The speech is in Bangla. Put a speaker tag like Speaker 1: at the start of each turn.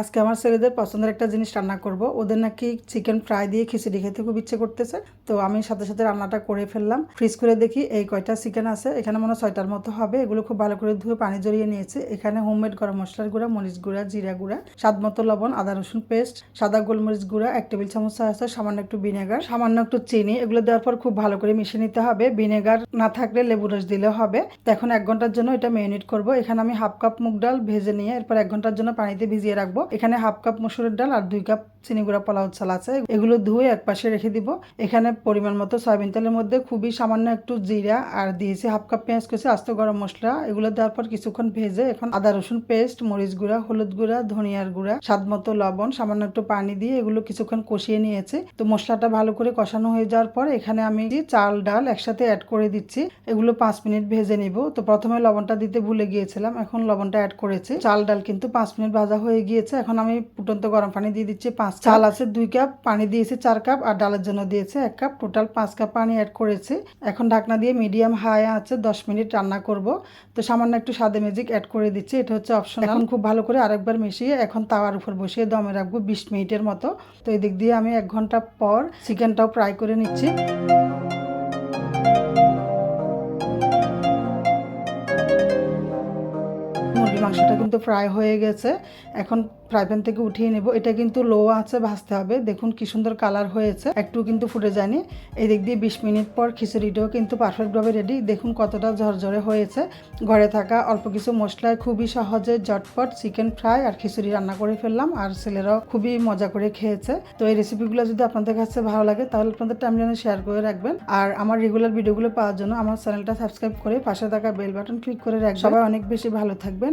Speaker 1: আজকে আমার ছেলেদের পছন্দের একটা জিনিস রান্না করব। ওদের নাকি চিকেন ফ্রাই দিয়ে খিচুড়ি খেতে খুব ইচ্ছে করতেছে। তো আমি সাথে সাথে রান্নাটা করে ফেললাম। ফ্রিজ করে দেখি এই কয়টা চিকেন আছে। এখানে মনে হয় ছয়টার মতো হবে। এগুলো খুব ভালো করে ধুয়ে পানি জড়িয়ে নিয়েছে। এখানে হোমমেড গরম মশলার গুঁড়া, মরিচ গুঁড়া, জিরা গুঁড়া, স্বাদ মতো লবণ, আদা, রসুন পেস্ট সাদা গোলমরিচ গুঁড়া, এক টেবিল চামচ আছে, সামান্য একটু ভিনেগার সামান্য একটু চিনি। এগুলো দেওয়ার পর খুব ভালো করে মিশিয়ে নিতে হবে। ভিনেগার না থাকলে লেবু রস দিলে হবে। তো এখন এক ঘণ্টার জন্য এটা মেরিনেট করব। এখানে আমি হাফ কাপ মুগ ডাল ভেজে নিয়ে এরপর এক ঘণ্টার জন্য পানিতে ভিজিয়ে রাখব। এখানে হাফ কাপ মসুরের ডাল আর দুই কাপ চিনি গুঁড়া পোলাও চাল আছে। এগুলো ধুয়ে এক পাশে রেখে দিব। এখানে পরিমাণ মতো সয়াবিন তেলের মধ্যে খুবই সামান্য একটু জিরা আর দিয়েছি হাফ কাপ পেঁয়াজ কুচি, আস্ত গরম মশলা। এগুলো দেওয়ার পর কিছুক্ষণ ভেজে এখন আদা, রসুন পেস্ট, মরিচ গুঁড়া, হলুদ গুঁড়া, ধনিয়ার গুঁড়া, স্বাদ মতো লবণ, সামান্য একটু পানি দিয়ে এগুলো কিছুক্ষণ কষিয়ে নিয়েছে। তো মশলাটা ভালো করে কষানো হয়ে যাওয়ার পর এখানে আমি চাল, ডাল একসাথে অ্যাড করে দিচ্ছি। এগুলো পাঁচ মিনিট ভেজে নিব। তো প্রথমে লবণটা দিতে ভুলে গিয়েছিলাম, এখন লবণটা অ্যাড করেছি। চাল, ডাল কিন্তু পাঁচ মিনিট ভাজা হয়ে গিয়েছে। এখন আমি ফুটন্ত গরম পানি দিয়ে দিচ্ছি পাঁচ চাল আছে দুই কাপ পানি দিয়েছি চার কাপ আর ডালের জন্য দিয়েছে এক কাপ। টোটাল পাঁচ কাপ পানি অ্যাড করেছি। এখন ঢাকনা দিয়ে মিডিয়াম হাই আছে দশ মিনিট রান্না করব। তো সামান্য একটু সাদে ম্যাজিক অ্যাড করে দিচ্ছি এটা হচ্ছে অপশন এখন খুব ভালো করে আরেকবার মিশিয়ে এখন তাওয়ার উপর বসিয়ে দমে রাখব বিশ মিনিটের মতো। তো এই দিক দিয়ে আমি এক ঘণ্টা পর চিকেনটাও ফ্রাই করে নিচ্ছি। মাংসটা কিন্তু ফ্রাই হয়ে গেছে। এখন ফ্রাই প্যান থেকে উঠিয়ে নেব। এটা কিন্তু লো আছে ভাজতে হবে। দেখুন কি সুন্দর কালার হয়েছে। একটু কিন্তু ফুটে যায়নি। এই দিক দিয়ে বিশ মিনিট পর খিচুড়িটাও কিন্তু পারফেক্টভাবে রেডি দেখুন কতটা ঝরঝরে হয়েছে। ঘরে থাকা অল্প কিছু মশলায় খুবই সহজে জটপট চিকেন ফ্রাই আর খিচুড়ি রান্না করে ফেললাম। আর ছেলেরাও খুবই মজা করে খেয়েছে। তো এই রেসিপিগুলো যদি আপনাদের কাছে ভালো লাগে তাহলে আপনাদের টাইমলাইনে শেয়ার করে রাখবেন। আর আমার রেগুলার ভিডিওগুলো পাওয়ার জন্য আমার চ্যানেলটা সাবস্ক্রাইব করে পাশে থাকা বেল বাটন ক্লিক করে রাখবেন। সবাই অনেক বেশি ভালো থাকবেন।